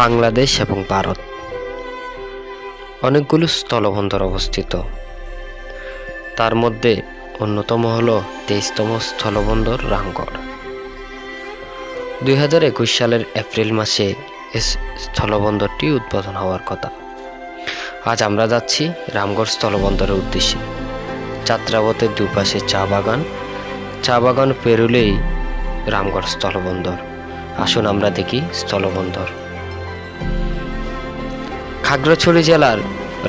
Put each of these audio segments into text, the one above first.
বাংলাদেশ এবং ভারত। অনেকগুলো স্থলবন্দর অবস্থিত। তার মধ্যে অন্যতম হল তেইশতম স্থলবন্দর রামগড় দুই হাজার একুশ সালের এপ্রিল মাসে স্থলবন্দরটি উদ্বোধন হওয়ার কথা। আজ আমরা যাচ্ছি রামগড় স্থলবন্দরের উদ্দেশ্যে। যাত্রাপথের দুপাশে চা বাগান। চা বাগান পেরুলেই রামগড় স্থলবন্দর। আসুন আমরা দেখি স্থলবন্দর। খাগড়াছড়ি জেলার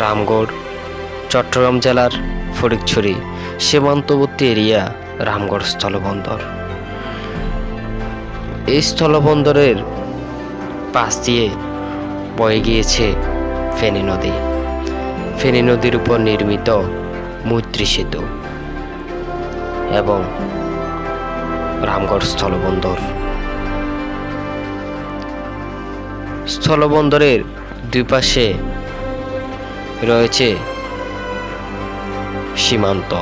রামগড়, চট্টগ্রাম জেলার ফটিকছড়ি সীমান্তবর্তী এরিয়া রামগড় স্থলবন্দর। এই স্থলবন্দরের পাশ দিয়ে বয়ে গিয়েছে ফেনী নদী। ফেনী নদীর উপর নির্মিত মৈত্রী সেতু এবং রামগড় স্থলবন্দর। স্থলবন্দরের দুই পাশে রয়েছে সীমান্ত।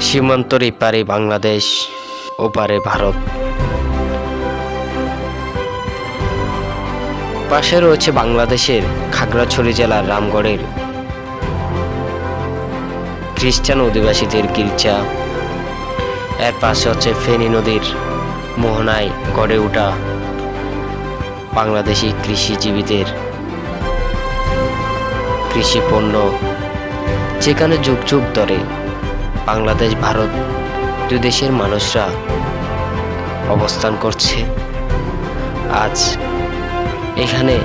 সীমান্তর এপারে বাংলাদেশ ওপারে ভারত। পাশে রয়েছে বাংলাদেশের খাগড়াছড়ি জেলার রামগড়ের খ্রিস্টান অধিবাসীদের গির্জা। এর পাশে হচ্ছে ফেনী নদীর মোহনায় গড়ে ওঠা বাংলাদেশি কৃষিজীবীদের কৃষি পণ্য যেখানে যুগ যুগ ধরে বাংলাদেশ, ভারত দুই দেশের মানুষরা অবস্থান করছে, আজ এখানে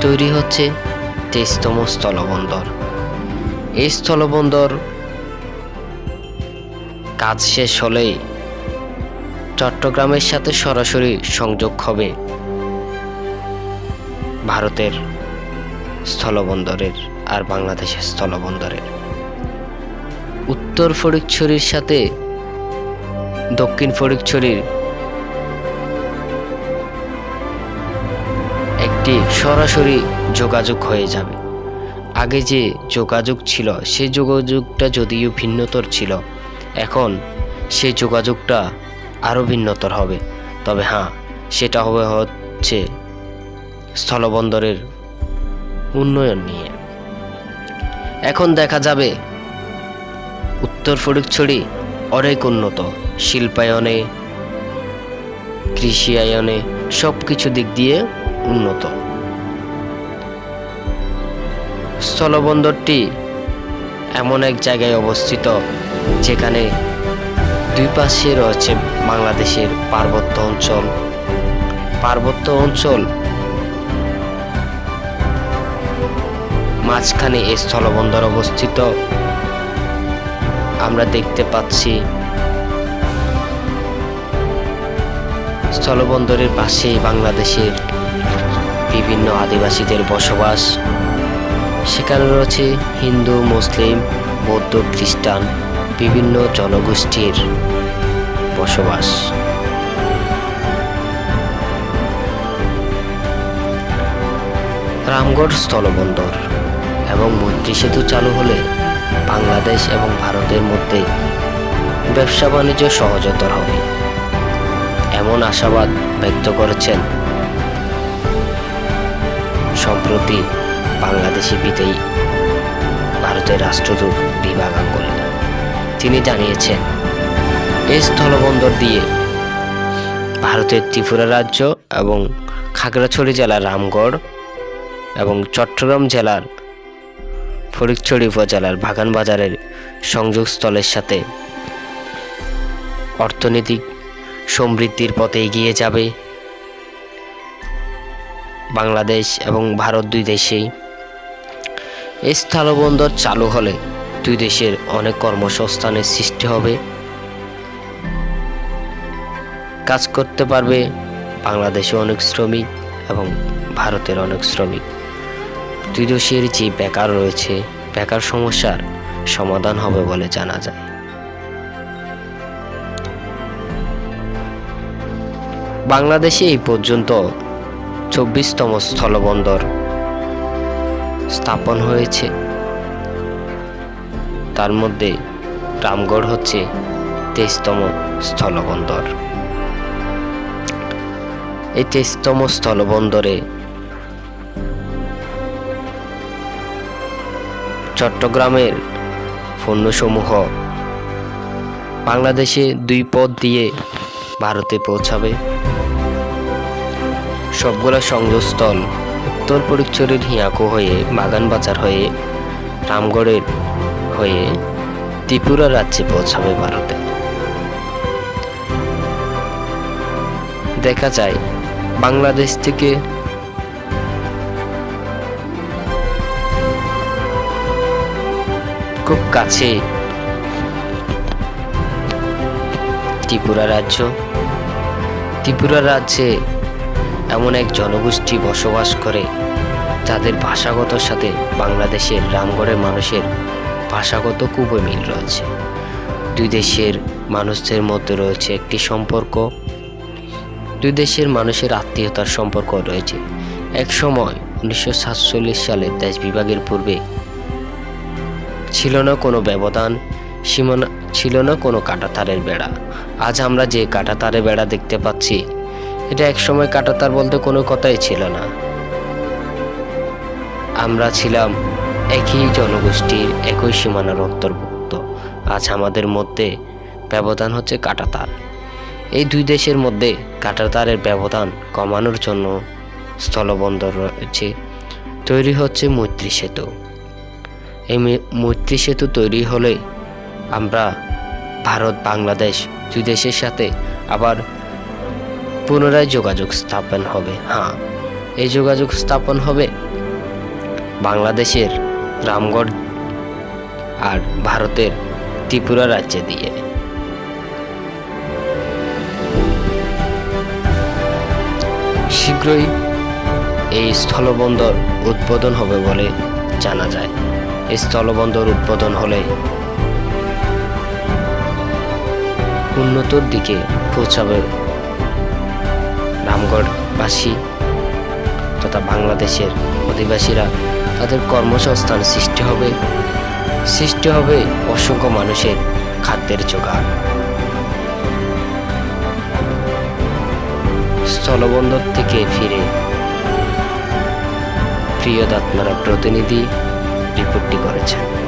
তৈরি হচ্ছে তেইশতম স্থলবন্দর। এই স্থলবন্দর কাজ শেষ হলেই চট্টগ্রামের সাথে সরাসরি সংযোগ হবে ভারতের স্থলবন্দরের আর বাংলাদেশের স্থলবন্দরের। উত্তর ফটিকছড়ির সাথে দক্ষিণ ফটিকছড়ির একটি সরাসরি যোগাযোগ হয়ে যাবে। আগে যে যোগাযোগ ছিল সেই যোগাযোগটা যদিও ভিন্নতর ছিল, এখন সেই যোগাযোগটা আরও ভিন্নতর হবে। তবে হ্যাঁ সেটা হবে হচ্ছে স্থলবন্দরের উন্নয়ন নিয়ে। এখন দেখা যাবে, উত্তর ফটিকছড়ি অনেক উন্নত। শিল্পায়নে, কৃষিয়ায়নে সব কিছু দিক দিয়ে উন্নত। স্থলবন্দরটি এমন এক জায়গায় অবস্থিত যেখানে দুই পাশে রয়েছে বাংলাদেশের পার্বত্য অঞ্চল। পার্বত্য অঞ্চল মাঝখানে এই স্থলবন্দর অবস্থিত। আমরা দেখতে পাচ্ছি স্থলবন্দরের পাশেই বাংলাদেশের বিভিন্ন আদিবাসীদের বসবাস। সেখানে রয়েছে হিন্দু, মুসলিম, বৌদ্ধ, খ্রিস্টান বিভিন্ন জনগোষ্ঠীর বসবাস। রামগড় স্থলবন্দর এবং মৈত্রী সেতু চালু হলে বাংলাদেশ এবং ভারতের মধ্যে ব্যবসা বাণিজ্য সহজতর হবে, এমন আশাবাদ ব্যক্ত করেছেন। সম্প্রতি বাংলাদেশি বিদেয়ী ভারতের রাষ্ট্রদূত বিভাগ গাঙ্গুলি তিনি জানিয়েছেন এই স্থলবন্দর দিয়ে ভারতের ত্রিপুরা রাজ্য এবং খাগড়াছড়ি জেলার রামগড় এবং চট্টগ্রাম জেলার ফরিকছড়ি উপজেলার বাগান বাজারের সংযোগস্থলের সাথে অর্থনৈতিক সমৃদ্ধির পথে এগিয়ে যাবে। বাংলাদেশ এবং ভারত দুই দেশেই এই স্থলবন্দর চালু হলে দুই দেশের অনেক কর্মসংস্থানের সৃষ্টি হবে। কাজ করতে পারবে বাংলাদেশে অনেক শ্রমিক এবং ভারতের অনেক শ্রমিক। দুই দেশের যে বেকার রয়েছে, বেকার সমস্যার সমাধান হবে বলে জানা যায়। বাংলাদেশে এই পর্যন্ত চব্বিশতম স্থলবন্দর স্থাপন হয়েছে। তার মধ্যে রামগড় হচ্ছে তেইশতম স্থলবন্দর। এই তেইশতম স্থলবন্দরে। চট্টগ্রামের পণ্যসমূহ বাংলাদেশে দুই পথ দিয়ে ভারতে পৌঁছাবে। সবগুলো সংযোগস্থল উত্তর পরিচরের হিয়াকো হয়ে বাগানবাজার হয়ে রামগড়ের হয়ে ত্রিপুরা রাজ্যে পৌঁছাবে ভারতে। দেখা যায় বাংলাদেশ থেকে খুব কাছে ত্রিপুরা রাজ্য। ত্রিপুরা রাজ্যে এমন এক জনগোষ্ঠী বসবাস করে, যাদের ভাষাগত সাথে বাংলাদেশের রামগড়ের মানুষের ভাষাগত খুবই মিল রয়েছে। দুই দেশের মানুষদের মধ্যে রয়েছে একটি সম্পর্ক দুই দেশের মানুষের আত্মীয়তার সম্পর্ক রয়েছে। এক সময় উনিশশো সাতচল্লিশ সালে দেশ বিভাগের পূর্বে ছিল না কোনো ব্যবধান, সীমানা ছিল না কোনো কাঁটাতারের বেড়া। আজ আমরা যে কাঁটাতারের বেড়া দেখতে পাচ্ছি, এটা একসময় কাঁটাতার বলতে কোনো কথাই ছিল না। আমরা ছিলাম একই জনগোষ্ঠীর একই সীমানার অন্তর্ভুক্ত। আজ আমাদের মধ্যে ব্যবধান হচ্ছে কাঁটাতার। এই দুই দেশের মধ্যে কাঁটাতারের ব্যবধান কমানোর জন্য স্থলবন্দর রয়েছে। তৈরি হচ্ছে মৈত্রী সেতু। এই মৈত্রী সেতু তৈরি হলে আমরা ভারত, বাংলাদেশ দুই দেশের সাথে আবার পুনরায় যোগাযোগ স্থাপন হবে। হ্যাঁ এই যোগাযোগ স্থাপন হবে বাংলাদেশের রামগড় আর ভারতের ত্রিপুরা রাজ্যে দিয়ে। শীঘ্রই এই স্থলবন্দর উদ্বোধন হবে বলে জানা যায়। এই স্থলবন্দর উদ্বোধন হলে উন্নতর দিকে পৌঁছাবে রামগড়বাসী তথা বাংলাদেশের অধিবাসীরা। তাদের কর্মসংস্থান সৃষ্টি হবে। সৃষ্টি হবে অসংখ্য মানুষের খাদ্যের জোগাড় স্থলবন্দর থেকে ফিরে। প্রিয় দাতমারা প্রতিনিধি রিপোর্টটি করেছেন।